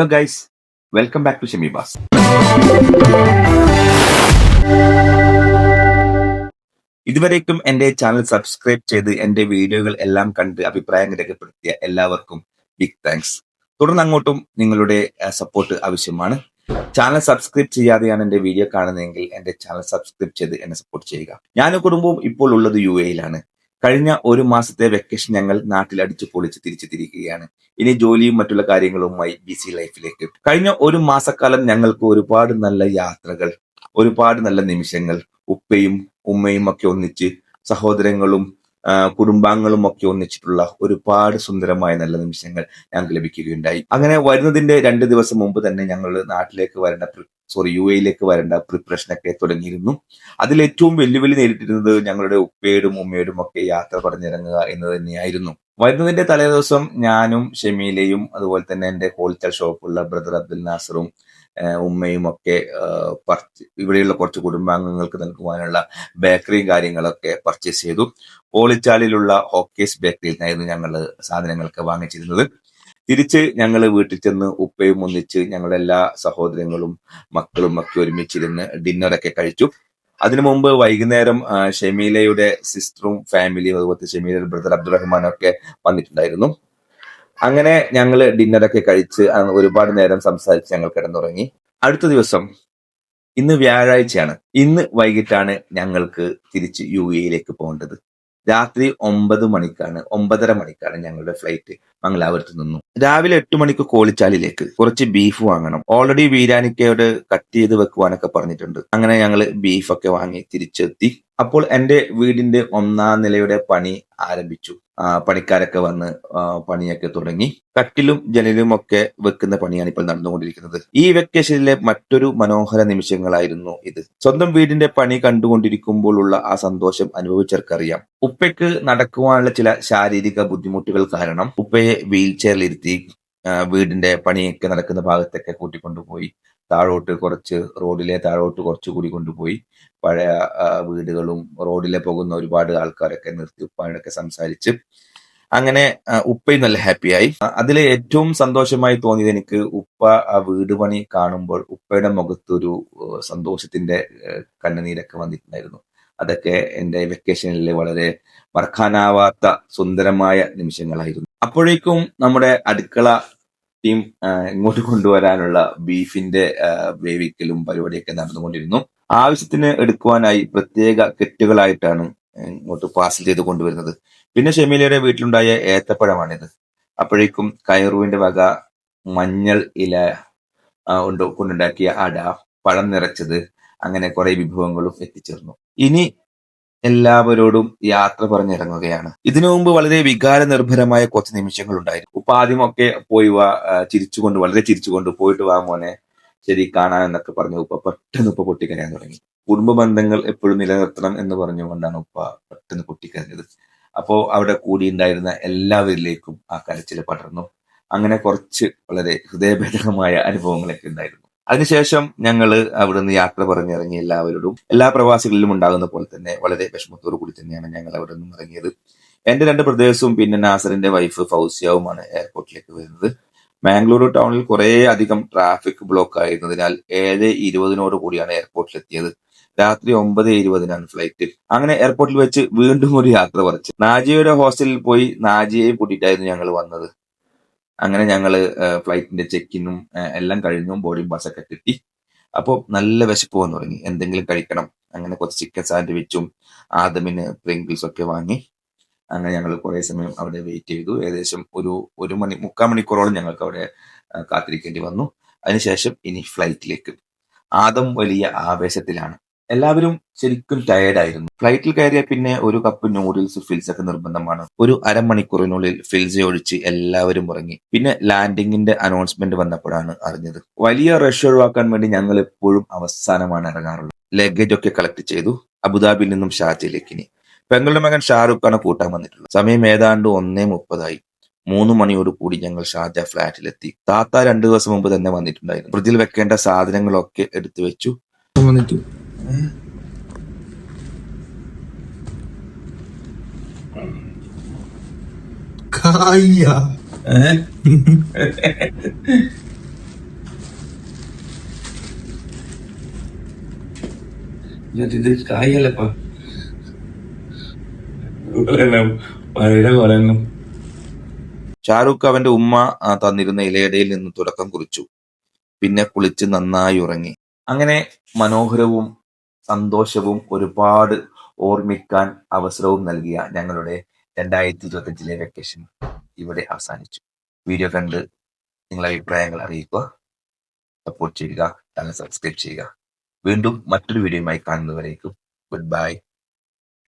Hello guys welcome back to Shemi bass ഇതുവരേക്കും എന്റെ channel subscribe ചെയ്ത് എന്റെ വീഡിയോകൾ എല്ലാം കണ്ട് അഭിപ്രായം രേഖപ്പെടുത്തിയ എല്ലാവർക്കും ബിഗ് താങ്ക്സ് തുടർന്ന് അങ്ങോട്ടും നിങ്ങളുടെ സപ്പോർട്ട് ആവശ്യമാണ്. ചാനൽ സബ്സ്ക്രൈബ് ചെയ്യാതെയാണ് എന്റെ വീഡിയോ കാണുന്നതെങ്കിൽ എന്റെ ചാനൽ സബ്സ്ക്രൈബ് ചെയ്ത് എന്നെ സപ്പോർട്ട് ചെയ്യുക. ഞാനും കുടുംബവും ഇപ്പോൾ ഉള്ളത് യു എയിലാണ് കഴിഞ്ഞ ഒരു മാസത്തെ വെക്കേഷൻ ഞങ്ങൾ നാട്ടിൽ അടിച്ചു പൊളിച്ച് തിരിച്ചു തിരിക്കുകയാണ്. ഇനി ജോലിയും മറ്റുള്ള കാര്യങ്ങളുമായി ബിസി ലൈഫിലേക്ക് കഴിഞ്ഞ ഒരു മാസക്കാലം ഞങ്ങൾക്ക് ഒരുപാട് നല്ല യാത്രകൾ ഒരുപാട് നല്ല നിമിഷങ്ങൾ. ഉപ്പയും ഉമ്മയും ഒക്കെ ഒന്നിച്ച് സഹോദരങ്ങളും കുടുംബാംഗങ്ങളും ഒക്കെ ഒന്നിച്ചിട്ടുള്ള ഒരുപാട് സുന്ദരമായ നല്ല നിമിഷങ്ങൾ ഞങ്ങൾക്ക് ലഭിക്കുകയുണ്ടായി. അങ്ങനെ വരുന്നതിന്റെ രണ്ട് ദിവസം മുമ്പ് തന്നെ ഞങ്ങൾ നാട്ടിലേക്ക് വരേണ്ട സോറി യു എയിലേക്ക് വരേണ്ട പ്രിപ്പറേഷൻ ഒക്കെ തുടങ്ങിയിരുന്നു. അതിൽ ഏറ്റവും വെല്ലുവിളി നേരിട്ടിരുന്നത് ഞങ്ങളുടെ ഉപ്പയോടും ഉമ്മയോടും ഒക്കെ യാത്ര പറഞ്ഞിറങ്ങുക എന്ന് തന്നെയായിരുന്നു. വരുന്നതിന്റെ തലേദിവസം ഞാനും ഷെമീലയും അതുപോലെ തന്നെ എന്റെ ഹോൾസെയിൽ ഷോപ്പുള്ള ബ്രദർ അബ്ദുൽ നാസറും ഉമ്മയും ഒക്കെ ഇവിടെയുള്ള കുറച്ച് കുടുംബാംഗങ്ങൾക്ക് നൽകുവാനുള്ള ബേക്കറിയും കാര്യങ്ങളൊക്കെ പർച്ചേസ് ചെയ്തു. പോളിച്ചാലിലുള്ള ഹോക്കേസ് ബേക്കറിയിൽ നിന്നായിരുന്നു ഞങ്ങൾ സാധനങ്ങളൊക്കെ വാങ്ങിച്ചിരുന്നത്. തിരിച്ച് ഞങ്ങൾ വീട്ടിൽ ചെന്ന് ഉപ്പയും ഒന്നിച്ച് ഞങ്ങളുടെ എല്ലാ സഹോദരങ്ങളും മക്കളും ഒക്കെ ഒരുമിച്ചിരുന്ന് ഡിന്നറൊക്കെ കഴിച്ചു. അതിനു മുമ്പ് വൈകുന്നേരം ഷമീലയുടെ സിസ്റ്ററും ഫാമിലിയും അതുപോലെ ഷെമീലയുടെ ബ്രദർ അബ്ദുറഹ്മാനും ഒക്കെ വന്നിട്ടുണ്ടായിരുന്നു. അങ്ങനെ ഞങ്ങൾ ഡിന്നറൊക്കെ കഴിച്ച് ഒരുപാട് നേരം സംസാരിച്ച് ഞങ്ങൾ കിടന്നുറങ്ങി. അടുത്ത ദിവസം ഇന്ന് വ്യാഴാഴ്ചയാണ്. ഇന്ന് വൈകിട്ടാണ് ഞങ്ങൾക്ക് തിരിച്ച് യു എയിലേക്ക് പോകേണ്ടത്. രാത്രി ഒമ്പത് മണിക്കാണ് ഒമ്പതര മണിക്കാണ് ഞങ്ങളുടെ ഫ്ലൈറ്റ്. മംഗലാപുരത്ത് നിന്നു. രാവിലെ എട്ട് മണിക്ക് കോളിച്ചാലിലേക്ക് കുറച്ച് ബീഫ് വാങ്ങണം. ഓൾറെഡി വീരാനിക്കയോട് കട്ട് ചെയ്ത് വെക്കുവാനൊക്കെ പറഞ്ഞിട്ടുണ്ട്. അങ്ങനെ ഞങ്ങൾ ബീഫൊക്കെ വാങ്ങി തിരിച്ചെത്തി. അപ്പോൾ എന്റെ വീടിന്റെ ഒന്നാം നിലയുടെ പണി ആരംഭിച്ചു. പണിക്കാരൊക്കെ വന്ന് പണിയൊക്കെ തുടങ്ങി. കട്ടിലും ജനലും ഒക്കെ വെക്കുന്ന പണിയാണ് ഇപ്പോൾ നടന്നുകൊണ്ടിരിക്കുന്നത്. ഈ വെക്കേഷനിലെ മറ്റൊരു മനോഹര നിമിഷങ്ങളായിരുന്നു ഇത്. സ്വന്തം വീടിന്റെ പണി കണ്ടുകൊണ്ടിരിക്കുമ്പോഴുള്ള ആ സന്തോഷം അനുഭവിച്ചവർക്കറിയാം. ഉപ്പയ്ക്ക് നടക്കുവാനുള്ള ചില ശാരീരിക ബുദ്ധിമുട്ടുകൾ കാരണം ഉപ്പയെ വീൽ ചെയറിലിരുത്തി വീടിന്റെ പണിയൊക്കെ നടക്കുന്ന ഭാഗത്തൊക്കെ കൂട്ടിക്കൊണ്ടുപോയി താഴോട്ട് കുറച്ച് റോഡിലെ താഴോട്ട് കുറച്ച് കൂടി കൊണ്ടുപോയി പഴയ വീടുകളും റോഡിലെ പോകുന്ന ഒരുപാട് ആൾക്കാരൊക്കെ നിർത്തി ഉപ്പാനൊക്കെ സംസാരിച്ച് അങ്ങനെ ഉപ്പയും നല്ല ഹാപ്പിയായി. അതിൽ ഏറ്റവും സന്തോഷമായി തോന്നിയത് എനിക്ക് ഉപ്പ ആ വീട് പണി കാണുമ്പോൾ ഉപ്പയുടെ മുഖത്തൊരു സന്തോഷത്തിന്റെ കണ്ണുനീരൊക്കെ വന്നിട്ടുണ്ടായിരുന്നു. അതൊക്കെ എന്റെ വെക്കേഷനിൽ വളരെ മറക്കാനാവാത്ത സുന്ദരമായ നിമിഷങ്ങളായിരുന്നു. അപ്പോഴേക്കും നമ്മുടെ അടുക്കള ടീം ഇങ്ങോട്ട് കൊണ്ടുവരാനുള്ള ബീഫിന്റെ വേവിക്കലും പരിപാടിയൊക്കെ നടന്നുകൊണ്ടിരുന്നു. ആവശ്യത്തിന് എടുക്കുവാനായി പ്രത്യേക കെട്ടുകളായിട്ടാണ് ഇങ്ങോട്ട് പാർസൽ ചെയ്ത് കൊണ്ടുവരുന്നത്. പിന്നെ ഷെമീലയുടെ വീട്ടിലുണ്ടായ ഏത്തപ്പഴമാണിത്. അപ്പോഴേക്കും കയറുവിന്റെ വക മഞ്ഞൾ ഇല ഉണ്ട് കൊണ്ടുണ്ടാക്കിയ അട പഴം നിറച്ചത് അങ്ങനെ കുറെ വിഭവങ്ങളും എത്തിച്ചേർന്നു. ഇനി എല്ലാവരോടും യാത്ര പറഞ്ഞിറങ്ങുകയാണ്. ഇതിനു മുമ്പ് വളരെ വികാര നിർഭരമായ കുറച്ച് നിമിഷങ്ങൾ ഉണ്ടായിരുന്നു. ഉപ്പ ആദ്യമൊക്കെ പോയി വാ ചിരിച്ചുകൊണ്ട് വളരെ ചിരിച്ചുകൊണ്ട് പോയിട്ട് വാ മോനെ ശരി കാണാൻ എന്നൊക്കെ പറഞ്ഞു ഉപ്പ. പെട്ടെന്ന് ഉപ്പ പൊട്ടിക്കരയാൻ തുടങ്ങി. കുടുംബ ബന്ധങ്ങൾ എപ്പോഴും നിലനിർത്തണം എന്ന് പറഞ്ഞുകൊണ്ടാണ് ഉപ്പ പെട്ടെന്ന് പൊട്ടിക്കരഞ്ഞത്. അപ്പോ അവിടെ കൂടിയുണ്ടായിരുന്ന എല്ലാവരിലേക്കും ആ കരച്ചിൽ പടർന്നു. അങ്ങനെ കുറച്ച് വളരെ ഹൃദയഭേദകമായ അനുഭവങ്ങളൊക്കെ ഉണ്ടായിരുന്നു. അതിനുശേഷം ഞങ്ങൾ അവിടുന്ന് യാത്ര പറഞ്ഞിറങ്ങി എല്ലാവരോടും എല്ലാ പ്രവാസികളിലും ഉണ്ടാകുന്ന പോലെ തന്നെ വളരെ വിഷമത്തോടു കൂടി തന്നെയാണ് ഞങ്ങൾ അവിടെ നിന്നും ഇറങ്ങിയത്. എന്റെ രണ്ട് പ്രദേശവും പിന്നെ നാസറിന്റെ വൈഫ് ഫൗസിയാവുമാണ് എയർപോർട്ടിലേക്ക് വരുന്നത്. മാംഗ്ലൂരു ടൗണിൽ കുറെ അധികം ട്രാഫിക് ബ്ലോക്ക് ആയിരുന്നതിനാൽ ഏഴ് ഇരുപതിനോട് കൂടിയാണ് എയർപോർട്ടിൽ എത്തിയത് രാത്രി ഒമ്പത് ഇരുപതിനാണ് ഫ്ലൈറ്റ് അങ്ങനെ എയർപോർട്ടിൽ വെച്ച് വീണ്ടും ഒരു യാത്ര പറിച്ചു നാജിയയുടെ ഹോസ്റ്റലിൽ പോയി നാജിയെ കൂട്ടിയിട്ടായിരുന്നു ഞങ്ങൾ വന്നത്. അങ്ങനെ ഞങ്ങൾ ഫ്ലൈറ്റിന്റെ ചെക്കിനും എല്ലാം കഴിഞ്ഞു. ബോർഡിംഗ് പാസ് ഒക്കെ കിട്ടി. അപ്പോൾ നല്ല വിശപ്പ് വന്നു തുടങ്ങി. എന്തെങ്കിലും കഴിക്കണം. അങ്ങനെ കുറച്ച് ചിക്കൻ സാൻഡ്വിച്ചും ആദമിന് പ്രിങ്കിൾസ് ഒക്കെ വാങ്ങി. അങ്ങനെ ഞങ്ങൾ കുറേ സമയം അവിടെ വെയിറ്റ് ചെയ്തു. ഏകദേശം ഒരു ഒരു മണി മുക്കാൽ മണിക്കൂറോളം ഞങ്ങൾക്ക് അവിടെ കാത്തിരിക്കേണ്ടി വന്നു. അതിനുശേഷം ഇനി ഫ്ലൈറ്റിലേക്ക് ആദം വലിയ ആവേശത്തിലാണ്. എല്ലാവരും ശരിക്കും ടയേർഡ് ആയിരുന്നു. ഫ്ലൈറ്റിൽ കയറിയ പിന്നെ ഒരു കപ്പ് നൂഡിൽസ് ഫിൽസ് ഒക്കെ നിർബന്ധമാണ്. ഒരു അരമണിക്കൂറിനുള്ളിൽ ഫിൽസ് ഒഴിച്ച് എല്ലാവരും ഉറങ്ങി. പിന്നെ ലാൻഡിങ്ങിന്റെ അനൗൺസ്മെന്റ് വന്നപ്പോഴാണ് അറിഞ്ഞത്. വലിയ റഷ് ഒഴിവാക്കാൻ വേണ്ടി ഞങ്ങൾ എപ്പോഴും അവസാനമാണ് ഇറങ്ങാറുള്ളത്. ലഗേജ് ഒക്കെ കളക്ട് ചെയ്തു. അബുദാബിയിൽ നിന്നും ഷാർജയിലേക്ക് ഇനി. പെങ്ങളുടെ മകൻ ഷാറുഖ് ആണ് കൂട്ടാൻ വന്നിട്ടുള്ളത്. സമയം ഏതാണ്ട് ഒന്നേ മുപ്പതായി. മൂന്ന് മണിയോട് കൂടി ഞങ്ങൾ ഷാർജ ഫ്ലാറ്റിലെത്തി. താത്ത രണ്ടു ദിവസം മുമ്പ് തന്നെ വന്നിട്ടുണ്ടായിരുന്നു. ഫ്രിഡ്ജിൽ വെക്കേണ്ട സാധനങ്ങളൊക്കെ എടുത്തു വെച്ചു. വന്നിട്ട്. കായ ഇത് കായല്ലപ്പ വളരെ വലങ്ങും ഷാരൂഖ് അവന്റെ ഉമ്മ തന്നിരുന്ന ഇലയിടയിൽ നിന്ന് തുടക്കം കുറിച്ചു. പിന്നെ കുളിച്ച് നന്നായി ഉറങ്ങി. അങ്ങനെ മനോഹരവും സന്തോഷവും ഒരുപാട് ഓർമ്മിക്കാൻ അവസരവും നൽകിയ ഞങ്ങളുടെ രണ്ടായിരത്തി ഇരുപത്തഞ്ചിലെ വെക്കേഷൻ ഇവിടെ അവസാനിച്ചു. വീഡിയോ കണ്ട് നിങ്ങളുടെ അഭിപ്രായങ്ങൾ അറിയിക്കുക. സപ്പോർട്ട് ചെയ്യുക. ചാനൽ സബ്സ്ക്രൈബ് ചെയ്യുക. വീണ്ടും മറ്റൊരു വീഡിയോയുമായി കാണുന്നവരേക്കും ഗുഡ് ബൈ